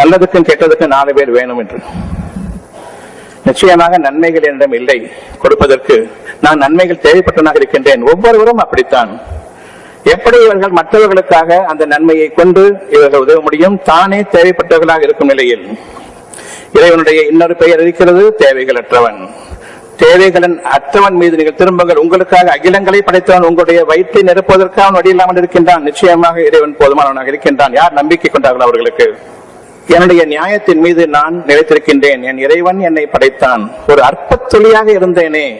நல்லதுக்கும் கெட்டதுக்கும் நாலு பேர் வேணும் என்று. நிச்சயமாக நன்மைகள் என்னிடம் இல்லை. கொடுப்பதற்கு நான் நன்மைகள் தேவைப்பட்டவனாக இருக்கின்றேன். ஒவ்வொருவரும் அப்படித்தான். எப்படி இவர்கள் மற்றவர்களுக்காக அந்த நன்மையை கொண்டு இவர்கள் உதவ முடியும்? தானே தேவைப்பட்டவர்களாக இருக்கும் நிலையில். இறைவனுடைய இன்னொரு பெயர் இருக்கிறது தேவைகளற்றவன். தேவைகளின் அற்றவன் மீது நீங்கள் திரும்புங்கள். உங்களுக்காக அகிலங்களை படைத்தவன் உங்களுடைய வயிற்றை நிரப்புவதற்காக அவன் வழியில்லாமல் இருக்கின்றான். நிச்சயமாக இறைவன் போதுமானவனாக இருக்கின்றான். யார் நம்பிக்கை கொண்டார்கள் அவர்களுக்கு. என்னுடைய நியாயத்தின் மீது நான் நிலைத்திருக்கின்றேன். என் இறைவன் என்னை படைத்தான். ஒரு அற்பத் துளியாக இருந்தேனே.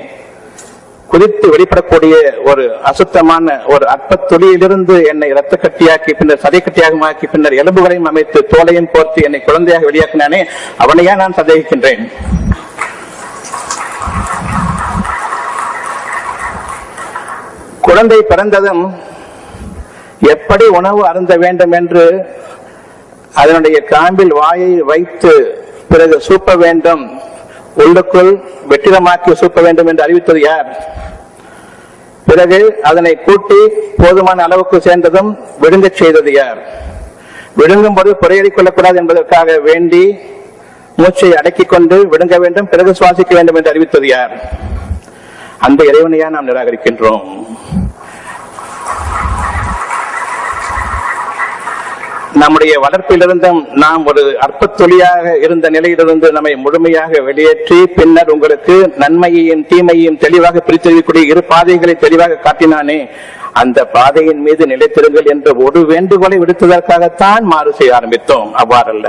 குதித்து வெளிப்படக்கூடிய ஒரு அசுத்தமான ஒரு அற்பத் துளியிலிருந்து என்னை இரத்த கட்டியாக்கி பின்னர் சதை கட்டியாகமாக்கி பின்னர் எலும்புகளையும் அமைத்து தோலையும் போர்த்து என்னை குழந்தையாக வெளியாக்கினானே அவனையா நான் சந்தேகிக்கின்றேன். குழந்தை பிறந்ததும் எப்படி உணவு அருந்த வேண்டும் என்று அதனுடைய காம்பில் வாயை வைத்து பிறகு சூப்ப வேண்டும். உள்ளுக்குள் வெற்றிடமாக்கி சூப்ப வேண்டும் என்று அறிவித்தது யார்? பிறகு அதனை கூட்டி போதுமான அளவுக்கு சேர்ந்ததும் விழுங்க செய்தது யார்? விழுங்கும் போது புறையேறிக் கொள்ளக்கூடாது என்பதற்காக வேண்டி மூச்சை அடக்கிக் கொண்டு விழுங்க வேண்டும் பிறகு சுவாசிக்க வேண்டும் என்று அறிவித்தது யார்? அந்த இறைவனையா நாம் நிராகரிக்கின்றோம். நம்முடைய வளர்ப்பிலிருந்தும் நாம் ஒரு அற்பத்தொழியாக இருந்த நிலையிலிருந்து நம்மை முழுமையாக வெளியேற்றி பின்னர் உங்களுக்கு நன்மையையும் தீமையையும் தெளிவாக பிரித்தறிவிக்கூடிய இரு பாதைகளை தெளிவாக காட்டினானே அந்த பாதையின் மீது நிலைத்திருங்கள் என்ற ஒரு வேண்டுகோளை விடுத்ததற்காகத்தான் மாறு செய்ய ஆரம்பித்தோம். அவ்வாறல்ல.